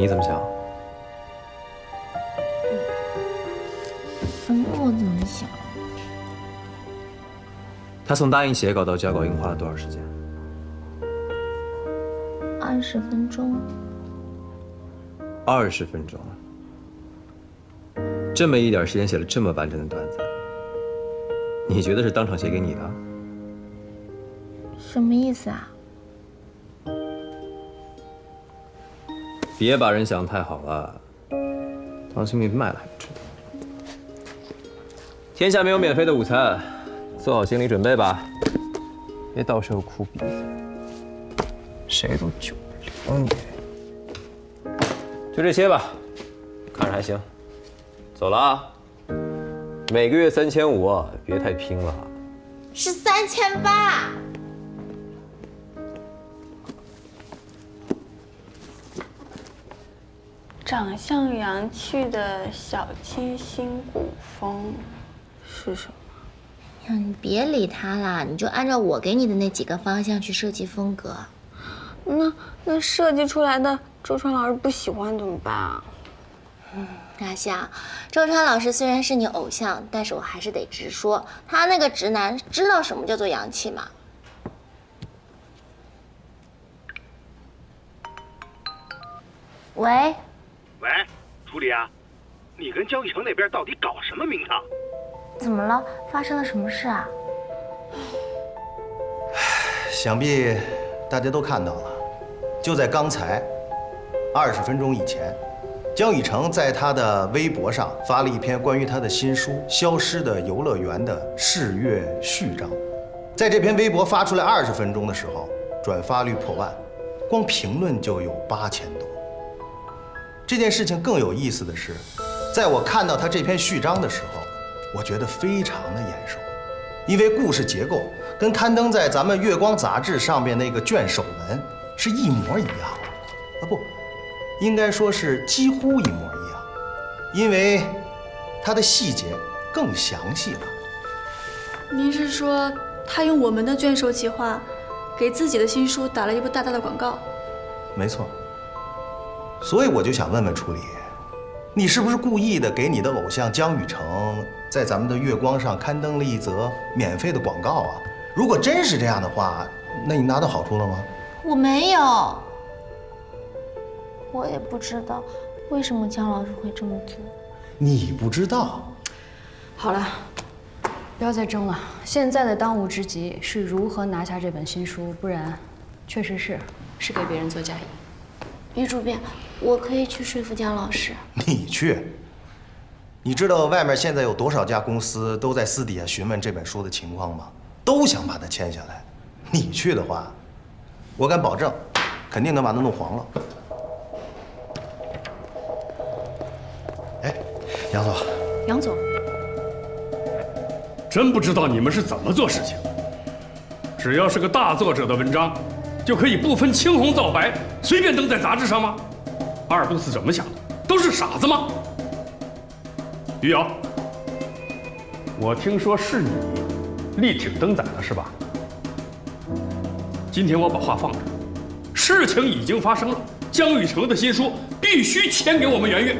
你怎么想？什么？我怎么想？他从答应写稿到交稿，一共花了多少时间？二十分钟。二十分钟。这么一点时间写了这么完整的段子，你觉得是当场写给你的？什么意思啊？别把人想得太好了，当心被卖了还不知道。天下没有免费的午餐，做好心理准备吧，别到时候哭鼻子，谁都救不了你。就这些吧，看着还行。走了啊，每个月三千五，别太拼了。是三千八。长相洋气的小清新古风是什么？呀，你别理他啦，你就按照我给你的那几个方向去设计风格。那那设计出来的周川老师不喜欢怎么办啊？嗯，阿香，周川老师虽然是你偶像，但是我还是得直说，他那个直男知道什么叫做洋气吗？喂。喂，助理啊，你跟江雨成那边到底搞什么名堂？怎么了？发生了什么事啊？想必大家都看到了，就在刚才，二十分钟以前，江雨成在他的微博上发了一篇关于他的新书《消失的游乐园》的试阅序章。在这篇微博发出来二十分钟的时候，转发率破万，光评论就有八千多。这件事情更有意思的是，在我看到他这篇序章的时候，我觉得非常的眼熟，因为故事结构跟刊登在咱们《月光》杂志上面那个卷首文是一模一样，啊不，应该说是几乎一模一样，因为它的细节更详细了。您是说他用我们的卷首企划，给自己的新书打了一部大大的广告？没错。所以我就想问问楚理，你是不是故意的给你的偶像江雨成在咱们的月光上刊登了一则免费的广告啊？如果真是这样的话，那你拿到好处了吗？我没有，我也不知道为什么江老师会这么做。你不知道？好了，不要再争了。现在的当务之急是如何拿下这本新书，不然，确实是是给别人做嫁衣。女主编，我可以去说服姜老师。你去？你知道外面现在有多少家公司都在私底下询问这本书的情况吗？都想把它签下来。你去的话，我敢保证，肯定能把它弄黄了。哎，杨总。杨总。真不知道你们是怎么做事情。只要是个大作者的文章。就可以不分青红皂白随便登在杂志上吗？阿尔布斯怎么想的？都是傻子吗？于瑶，我听说是你力挺登载的是吧？今天我把话放这，事情已经发生了，江雨成的新书必须签给我们圆月。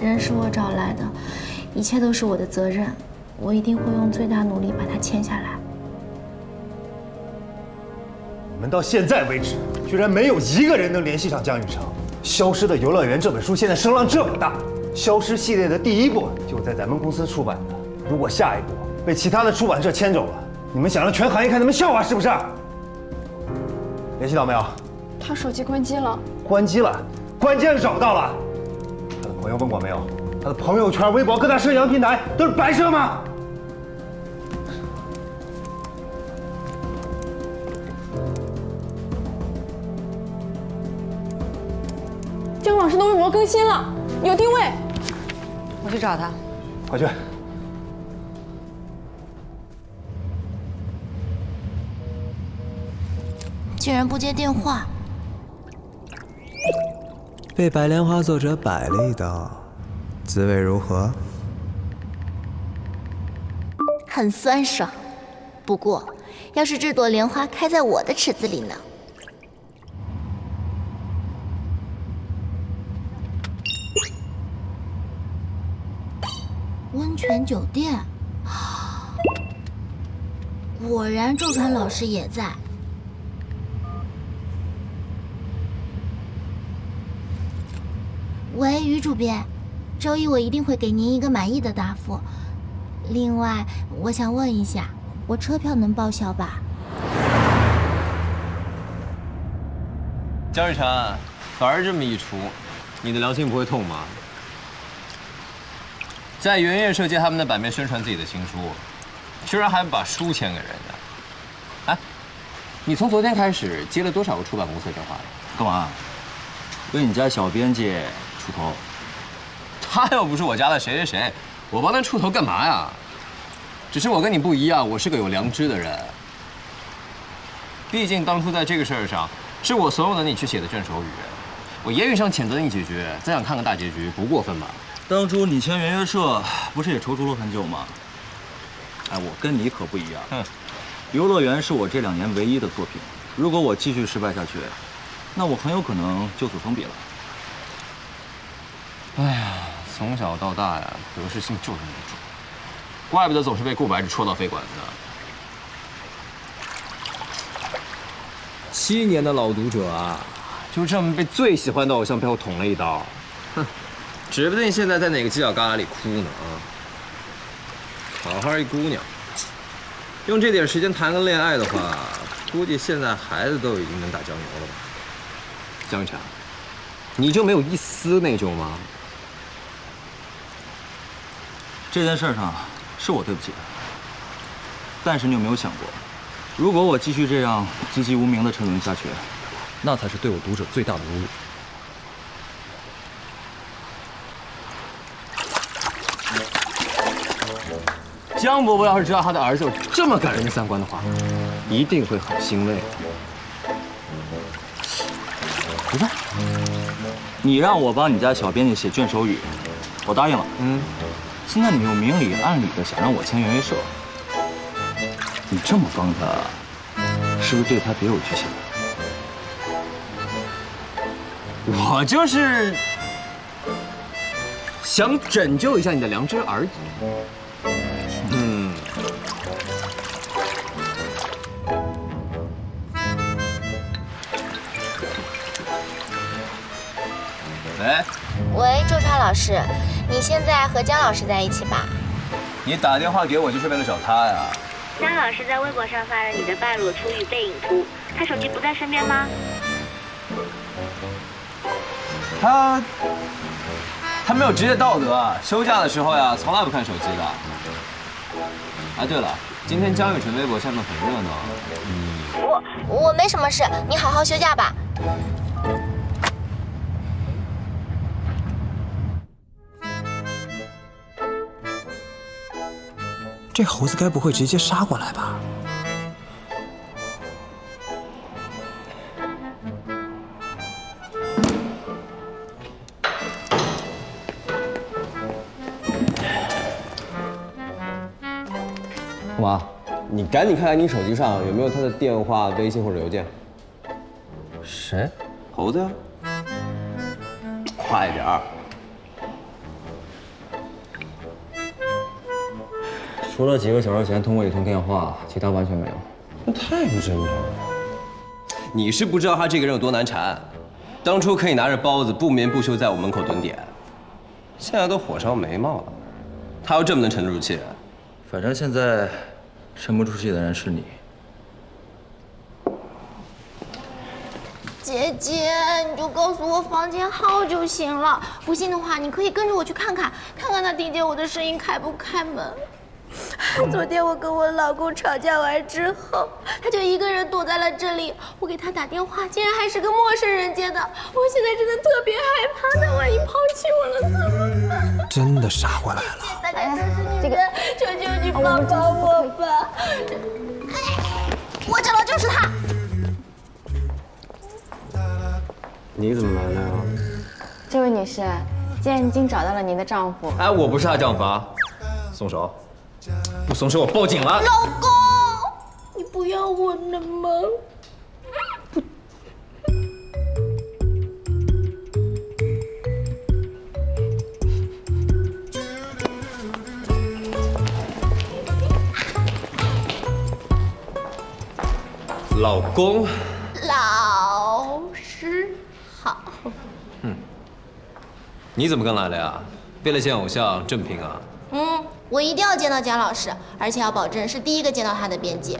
人是我找来的。一切都是我的责任，我一定会用最大努力把它签下来。你们到现在为止，居然没有一个人能联系上江雨成。《消失的游乐园》这本书现在声浪这么大，《消失》系列的第一部就在咱们公司出版的。如果下一步被其他的出版社签走了，你们想让全行业看他们笑话是不是？联系到没有？他手机关机了。关机了？关键找不到了。朋友问过没有？他的朋友圈、微博、各大社交平台都是白设吗？姜老师的微博更新了，有定位。我去找他，快去！竟然不接电话，被白莲花作者摆了一道。滋味如何？很酸爽。不过，要是这朵莲花开在我的池子里呢？温泉酒店，果然周传老师也在。喂，于主编，周一我一定会给您一个满意的答复。另外，我想问一下，我车票能报销吧？江雨晨，反而这么一出，你的良心不会痛吗？在圆月社借他们的版面宣传自己的新书，居然还把书签给人家。哎，你从昨天开始接了多少个出版公司的电话了？干嘛？为你家小编辑出头？他又不是我家的谁谁谁，我帮他出头干嘛呀？只是我跟你不一样，我是个有良知的人。毕竟当初在这个事儿上，是我怂恿了你去写的卷首语，我言语上谴责你几句，再想看个大结局，不过分吧？当初你签圆月社，不是也踌躇了很久吗？哎，我跟你可不一样。嗯，游乐园是我这两年唯一的作品，如果我继续失败下去，那我很有可能就此封笔了。哎呀，从小到大呀，得失心就这么重，怪不得总是被顾白纸戳到肺管子。七年的老读者啊，就这么被最喜欢的偶像背后捅了一刀，哼，指不定现在在哪个犄角旮旯里哭呢啊！好好一姑娘，用这点时间谈个恋爱的话，估计现在孩子都已经能打酱油了吧？江一晨，你就没有一丝内疚吗？这件事上是我对不起他，但是你有没有想过，如果我继续这样籍籍无名的沉沦下去，那才是对我读者最大的侮辱。江伯伯要是知道他的儿子有这么感人的三观的话，一定会很欣慰。不是，你让我帮你家小编辑写卷首语，我答应了。嗯，现在你又明里暗里的想让我签圆月社，你这么帮他，是不是对他别有居心？我就是想拯救一下你的良知而已。嗯，喂，喂，周超老师，你现在和姜老师在一起吧？你打电话给我就是为了找他呀？姜老师在微博上发了你的半裸出与背影图，他手机不在身边吗？他他没有职业道德，休假的时候呀，从来不看手机的。哎，对了，今天江雨晨微博下面很热闹，你我我没什么事，你好好休假吧。这猴子该不会直接杀过来吧？干嘛？你赶紧看看你手机上有没有他的电话、微信或者邮件。谁？猴子呀？快点儿！除了几个小时前通过一通电话，其他完全没有。那太不正常了。你是不知道他这个人有多难缠，当初可以拿着包子不眠不休在我门口蹲点，现在都火烧眉毛了，他要这么能沉得住气？反正现在沉不住气的人是你。姐姐，你就告诉我房间号就行了。不信的话，你可以跟着我去看看，看看他听见我的声音开不开门。昨天我跟我老公吵架完之后，他就一个人躲在了这里。我给他打电话，竟然还是个陌生人接的。我现在真的特别害怕，他万一抛弃我了怎么办？真的杀过来了。大家都是你的，求求你帮帮我吧！哎，我找到就是他。你怎么来了呀？这位女士，既然已经找到了您的丈夫，哎，我不是她丈夫啊！松手！不松手，我报警了！老公，你不要我了吗？老公，老师好。你怎么刚来了呀？为了见偶像正拼啊？嗯，我一定要见到江老师，而且要保证是第一个见到他的编辑。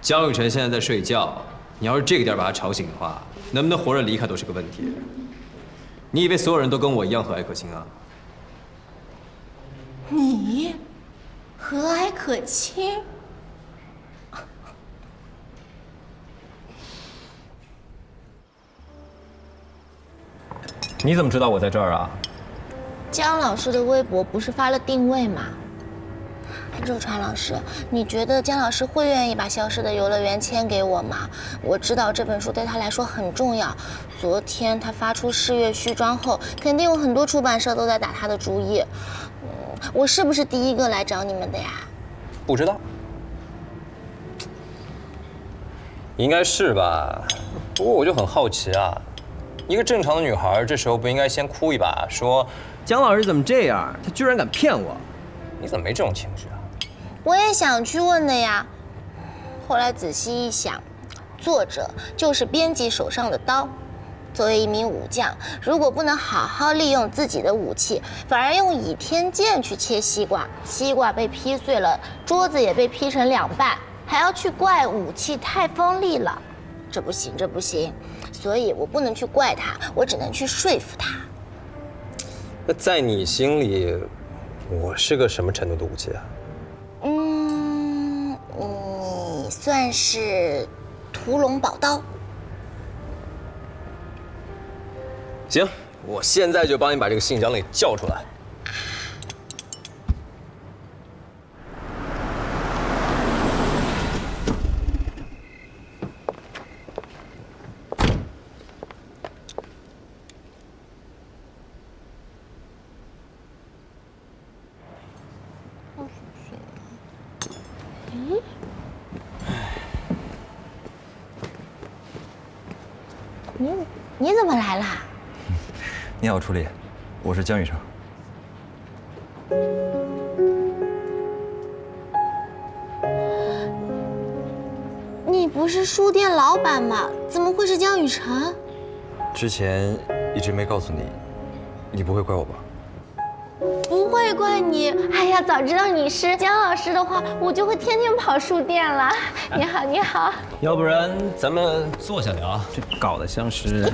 江雨晨现在在睡觉，你要是这个点把他吵醒的话，能不能活着离开都是个问题。你以为所有人都跟我一样和蔼可亲啊？你和蔼可亲？你怎么知道我在这儿啊？姜老师的微博不是发了定位吗？周川老师，你觉得姜老师会愿意把《消失的游乐园》签给我吗？我知道这本书对他来说很重要。昨天他发出试阅序章后，肯定有很多出版社都在打他的主意。嗯，我是不是第一个来找你们的呀？不知道，应该是吧。不过我就很好奇啊，一个正常的女孩这时候不应该先哭一把，说蒋老师怎么这样？他居然敢骗我！你怎么没这种情绪啊？我也想去问的呀，后来仔细一想，作者就是编辑手上的刀。作为一名武将，如果不能好好利用自己的武器，反而用倚天剑去切西瓜，西瓜被劈碎了，桌子也被劈成两半，还要去怪武器太锋利了，这不行，这不行。所以我不能去怪他，我只能去说服他。那在你心里，我是个什么程度的武器啊？嗯，你算是屠龙宝刀。行，我现在就帮你把这个信箱给叫出来。你你怎么来啦？你好，初丽，我是江雨成。你不是书店老板吗？怎么会是江雨晨？之前一直没告诉你，你不会怪我吧？不会怪你。哎呀，早知道你是姜老师的话，我就会天天跑书店了。你好，你好。要不然咱们坐下聊，这搞得像是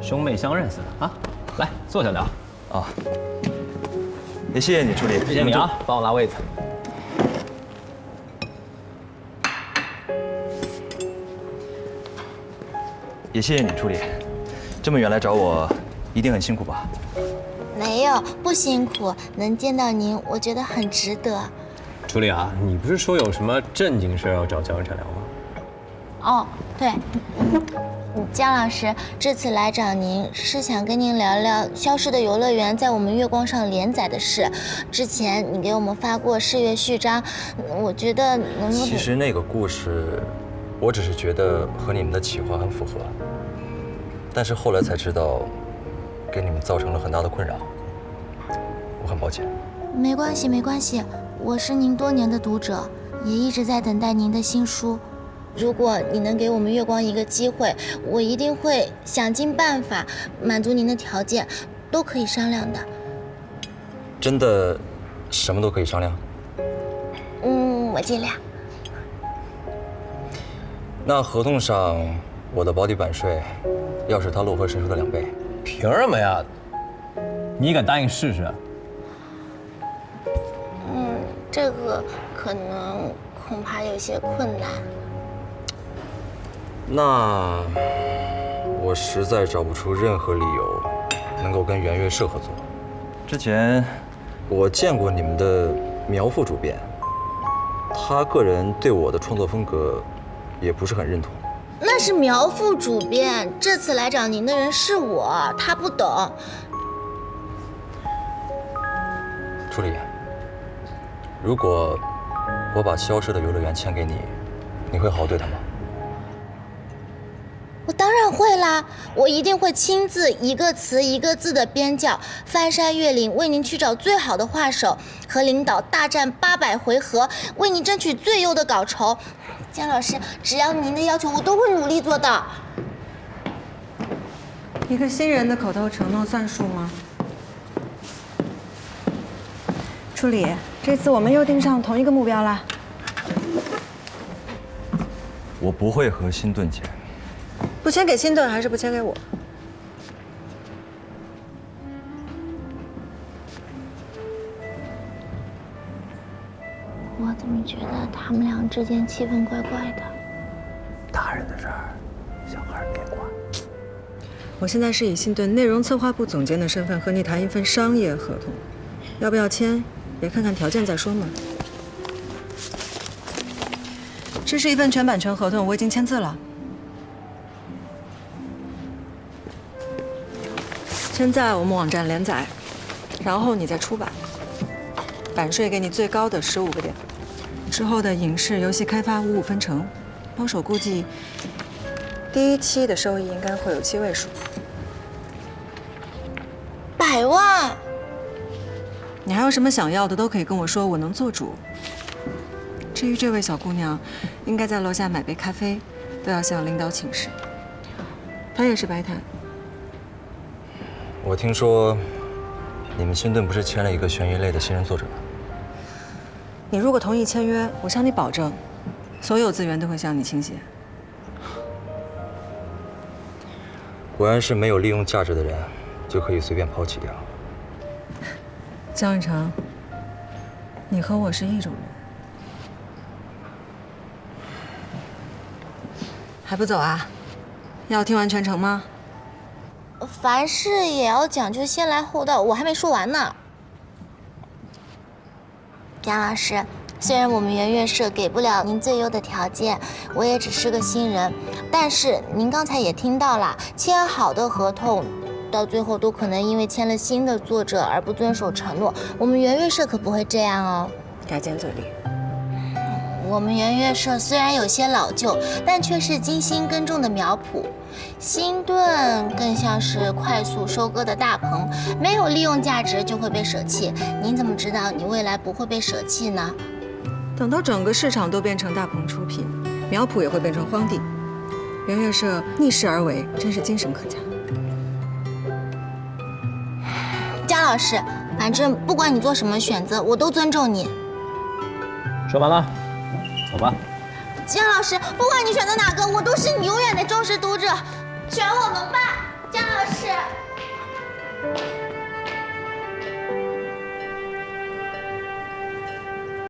兄妹相认似的啊！来，坐下聊。啊，也谢谢你，助理。谢谢你啊，帮我拉位子。也谢谢你，助理。这么远来找我，一定很辛苦吧？没有，不辛苦。能见到您，我觉得很值得。朱莉啊，你不是说有什么正经事要找姜雨成聊吗？哦，对，姜老师这次来找您是想跟您聊聊《消失的游乐园》在我们月光上连载的事。之前你给我们发过试阅序章，我觉得能不能……其实那个故事，我只是觉得和你们的企划很符合，但是后来才知道，给你们造成了很大的困扰，我很抱歉。没关系，没关系，我是您多年的读者，也一直在等待您的新书。如果你能给我们月光一个机会，我一定会想尽办法满足您的条件，都可以商量的。真的，什么都可以商量。嗯，我尽量。那合同上我的保底版税，要是他洛河神书的两倍，凭什么呀？你敢答应试试？嗯，这个可能恐怕有些困难。那我实在找不出任何理由能够跟圆月社合作。之前我见过你们的苗副主编，他个人对我的创作风格也不是很认同。那是苗副主编，这次来找您的人是我，他不懂。助理，如果我把消失的游乐园签给你，你会好好对他吗？我当然会啦，我一定会亲自一个词一个字的编教，翻山越岭为您去找最好的画手，和领导大战八百回合，为您争取最优的稿酬。姜老师，只要您的要求，我都会努力做到。一个新人的口头承诺算数吗？助理，这次我们又盯上同一个目标了。我不会和新顿签。不签给新顿，还是不签给我？之间气氛怪怪的？大人的事儿，小孩别管。我现在是以信顿内容策划部总监的身份和你谈一份商业合同，要不要签？也看看条件再说嘛。这是一份全版权合同，我已经签字了。先在我们网站连载，然后你再出版，版税给你最高的十五个点。之后的影视、游戏开发五五分成，保守估计，第一期的收益应该会有七位数。百万！你还有什么想要的，都可以跟我说，我能做主。至于这位小姑娘，应该在楼下买杯咖啡，都要向领导请示。她也是白谈。我听说，你们新顿不是签了一个悬疑类的新人作者吗？你如果同意签约，我向你保证，所有资源都会向你倾斜。果然是没有利用价值的人，就可以随便抛弃掉。江雨成，你和我是一种人，还不走啊？要听完全程吗？凡事也要讲究先来后到，我还没说完呢。杨老师，虽然我们圆月社给不了您最优的条件，我也只是个新人，但是您刚才也听到了，签好的合同，到最后都可能因为签了新的作者而不遵守承诺。我们圆月社可不会这样哦。改简嘴力。我们圆月社虽然有些老旧，但却是精心耕种的苗圃。新盾更像是快速收割的大棚，没有利用价值就会被舍弃。您怎么知道你未来不会被舍弃呢？等到整个市场都变成大棚出品，苗圃也会变成荒地。圆月社逆势而为，真是精神可嘉。姜老师，反正不管你做什么选择，我都尊重你。说完了，好吧。姜老师，不管你选择哪个，我都是你永远的忠实读者。选我们吧，姜老师。